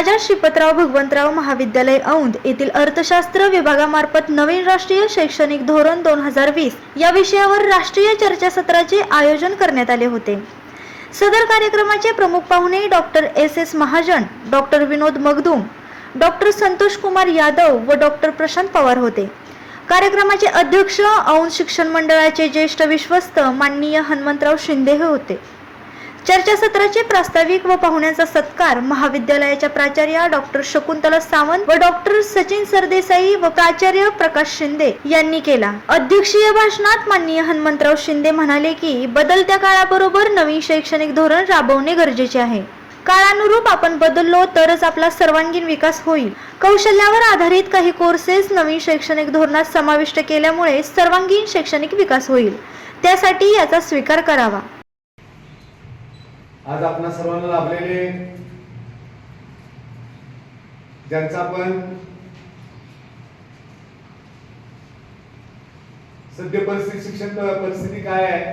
राजा श्रीपतराव भगवंतराव महाविद्यालय औंध येथील अर्थशास्त्र विभागामार्फत नवीन राष्ट्रीय शैक्षणिक धोरण दोन हजार वीस या विषयावर राष्ट्रीय चर्चासत्राचे आयोजन करण्यात आले होते. सदर कार्यक्रमाचे प्रमुख पाहुणे doctor S S Mahajan doctor Vinod Magdum doctor Santosh Kumar Yadav व डॉक्टर प्रशांत पवार होते. कार्यक्रमाचे अध्यक्ष औंध शिक्षण मंडळाचे ज्येष्ठ विश्वस्त माननीय हनुमंतराव शिंदे हे होते. चर्चासत्राचे प्रास्ताविक व पाहुण्यांचा सत्कार महाविद्यालयाच्या प्राचार्य डॉक्टर शकुंतला सावंत व डॉक्टर सचिन सरदेसाई व प्राचार्य प्रकाश शिंदे यांनी केला. अध्यक्षीय भाषणात माननीय हनुमंतराव शिंदे म्हणाले की बदलत्या काळाबरोबर नवीन शैक्षणिक धोरण राबवणे गरजेचे आहे. काळानुरूप आपण बदललो तरच आपला सर्वांगीण विकास होईल. कौशल्यावर आधारित काही कोर्सेस नवीन शैक्षणिक धोरणात समाविष्ट केल्यामुळे सर्वांगीण शैक्षणिक विकास होईल. त्यासाठी याचा स्वीकार करावा. आज आपणा सर्वांना लाभलेले ज्यांचा आपण सद्य परिस्थिती शिक्षण परिस्थिती काय आहे?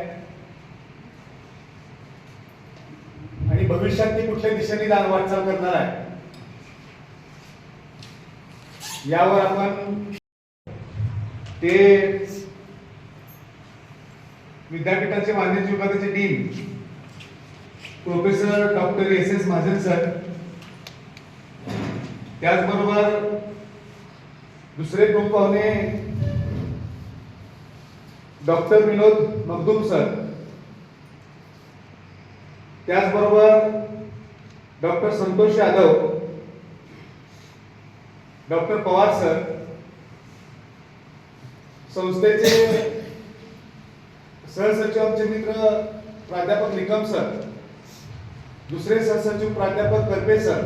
आणि भविष्यात ती कुठल्या दिशेने वाटचाल करणार आहे? यावर आपण ते विद्यापीठाचे मान्य विभागाचे dean professor doctor S S Mahajan sir. त्याचबरोबर दुसरे प्रमुख पाहुणे डॉक्टर विनोद मगदूम सर. त्याचबरोबर doctor Santosh Yadav. Doctor Pawar sir. संस्थेचे सहसचिवांचे मित्र प्राध्यापक निकम सर. दुसरे सरसचिव प्राध्यापक करपे सर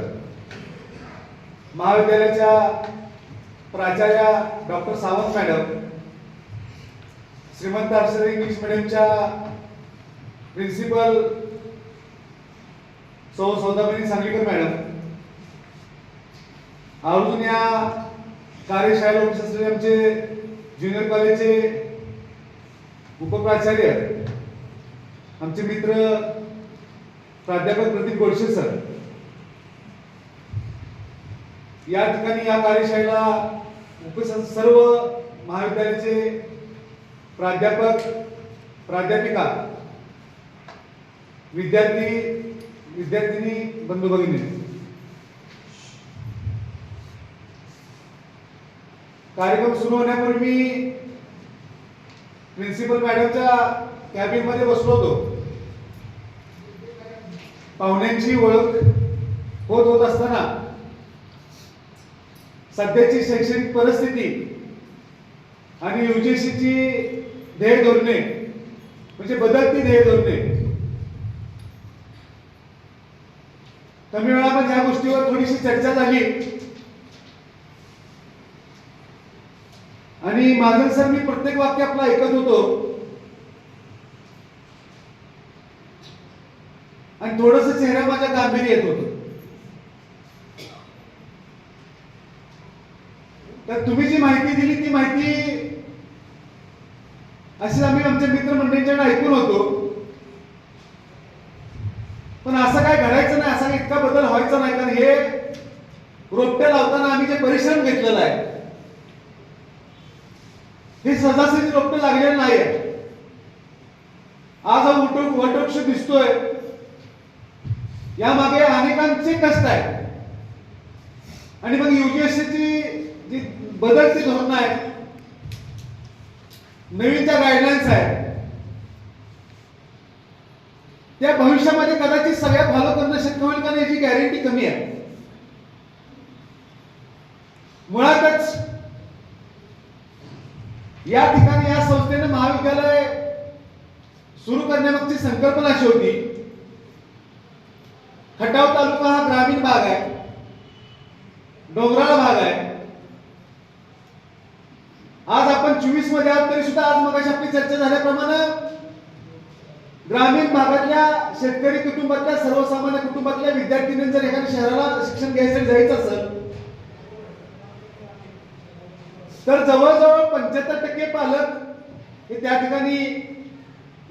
महाविद्यालयाच्या प्राचार्या डॉक्टर सावंत मॅडम श्रीमंत अक्षर इंग्लिश मिडियमच्या प्रिन्सिपल सौ सौदामिनी सांगलीकर मॅडम अजून या कार्यशाळेला उपस्थित असलेले आमचे ज्युनियर कॉलेजचे उपप्राचार्य आमचे मित्र प्राध्यापक प्रदीप गोडसे सर या ठिकाणी या कार्यशाळेला उपस्थित सर्व महाविद्यालयाचे प्राध्यापक प्राध्यापिका विद्यार्थी विद्यार्थिनी बंधू भगिनी कार्यक्रम सुरू होण्यापूर्वी प्रिन्सिपल मॅडमच्या कॅबिनमध्ये बसलो होतो. पाहुण्यांची ओळख होत होत असताना सध्याची शैक्षणिक परिस्थिती आणि युजीसीची ध्येय धोरणे म्हणजे बदलती ध्येय धोरणे कमी वेळामध्ये या गोष्टीवर थोडीशी चर्चा झाली. आणि माझं सर मी प्रत्येक वाक्य आपला ऐकत होतो. आणि थोडस चेहरा माझ्या गांभीर्य येत होत. तर तुम्ही जी माहिती दिली ती माहिती अशी आम्ही आमच्या मित्रमंडळींच्याकडे ऐकून होतो. पण असं काय घडायचं नाही असा इतका बदल व्हायचा नाही कारण हे रोपट्या लावताना आम्ही जे परिश्रम घेतलेलं आहे हे सहजासहजी रोपटे लागलेलं नाही आज हा वटवृक्ष वटवृक्ष दिसतोय. यामागे अनेकांचे कष्ट आहे आणि मग युपीएससीची जी बदलती धोरणं आहेत नवीन ज्या गाईडलाईन्स आहेत त्या भविष्यामध्ये कदाचित सगळ्या फॉलो करणं शक्य होईल कारण याची गॅरंटी कमी आहे. मुळातच या ठिकाणी या संस्थेने महाविद्यालय सुरू करण्यामागची संकल्पना अशी होती खटाव तालुका हा ग्रामीण भाग आहे. डोंगराळ भाग आहे. आज आपण चोवीसमध्ये आहोत तरी सुद्धा आज मग आपली चर्चा झाल्याप्रमाणे ग्रामीण भागातल्या शेतकरी कुटुंबातल्या सर्वसामान्य कुटुंबातल्या विद्यार्थ्यांनी जर एखाद्या शहराला शिक्षण घ्यायचं जायचं असेल तर जवळजवळ पंच्याहत्तर टक्के पालक हे त्या ठिकाणी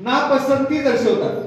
नापसंती दर्शवतात.